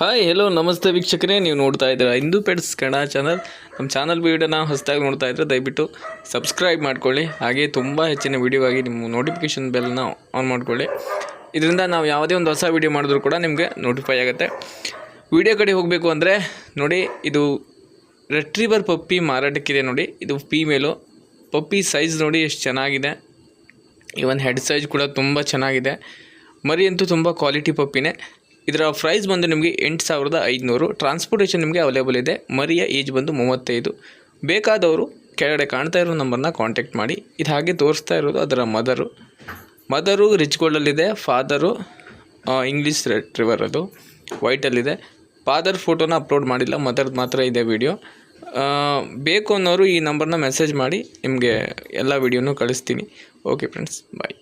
Hi hello ನಮಸ್ತೆ ವೀಕ್ಷಕರೇ, ನೀವು ನೋಡ್ತಾ ಇದ್ದೀರಾ ಹಿಂದೂ ಪೆಟ್ಸ್ ಕನ್ನಡ ಚಾನಲ್ ನಮ್ಮ ಚಾನಲ್ ವೀಡಿಯೋನ ಹೊಸದಾಗಿ ನೋಡ್ತಾ ಇದ್ದರೆ ದಯವಿಟ್ಟು ಸಬ್ಸ್ಕ್ರೈಬ್ ಮಾಡ್ಕೊಳ್ಳಿ. ಹಾಗೆ ತುಂಬ ಹೆಚ್ಚಿನ ವೀಡಿಯೋಗಾಗಿ ನಿಮ್ಮ ನೋಟಿಫಿಕೇಷನ್ ಬೆಲ್ನ ಆನ್ ಮಾಡ್ಕೊಳ್ಳಿ. ಇದರಿಂದ ನಾವು ಯಾವುದೇ ಒಂದು ಹೊಸ ವೀಡಿಯೋ ಮಾಡಿದ್ರು ಕೂಡ ನಿಮಗೆ ನೋಟಿಫೈ ಆಗುತ್ತೆ. ವೀಡಿಯೋ ಕಡೆ ಹೋಗಬೇಕು ಅಂದರೆ ನೋಡಿ, ಇದು ರೆಟ್ರಿವರ್ ಪಪ್ಪಿ ಮಾರಾಟಕ್ಕಿದೆ ನೋಡಿ. ಇದು ಫೀಮೇಲು ಪಪ್ಪಿ ಸೈಜ್ ನೋಡಿ ಎಷ್ಟು ಚೆನ್ನಾಗಿದೆ. ಇವನ್ ಹೆಡ್ ಸೈಜ್ ಕೂಡ ತುಂಬ ಚೆನ್ನಾಗಿದೆ. ಮರಿ ಅಂತೂ ತುಂಬ ಕ್ವಾಲಿಟಿ ಪಪ್ಪಿನೇ ಇದರ ಪ್ರೈಸ್ ಬಂದು ನಿಮಗೆ ಎಂಟು ಸಾವಿರದ ಐದುನೂರು. ಟ್ರಾನ್ಸ್ಪೋರ್ಟೇಷನ್ ನಿಮಗೆ ಅವೈಲೇಬಲ್ ಇದೆ. ಮರಿಯ ಏಜ್ ಬಂದು ಮೂವತ್ತೈದು. ಬೇಕಾದವರು ಕೆಳಗಡೆ ಕಾಣ್ತಾ ಇರೋ ನಂಬರ್ನ ಕಾಂಟ್ಯಾಕ್ಟ್ ಮಾಡಿ. ಇದು ಹಾಗೆ ತೋರಿಸ್ತಾ ಇರೋದು ಅದರ ಮದರು ಮದರು ರಿಚ್ ಗೋಲ್ಡಲ್ಲಿದೆ ಫಾದರು ಇಂಗ್ಲೀಷ್ ರಿವರ್ ಅದು. ವೈಟಲ್ಲಿದೆ ಫಾದರ್ ಫೋಟೋನ ಅಪ್ಲೋಡ್ ಮಾಡಿಲ್ಲ. ಮದರ್ದು ಮಾತ್ರ ಇದೆ ವಿಡಿಯೋ ಬೇಕು ಅನ್ನೋರು ಈ ನಂಬರ್ನ ಮೆಸೇಜ್ ಮಾಡಿ. ನಿಮಗೆ ಎಲ್ಲ ವೀಡಿಯೋನೂ ಕಳಿಸ್ತೀನಿ. Okay friends bye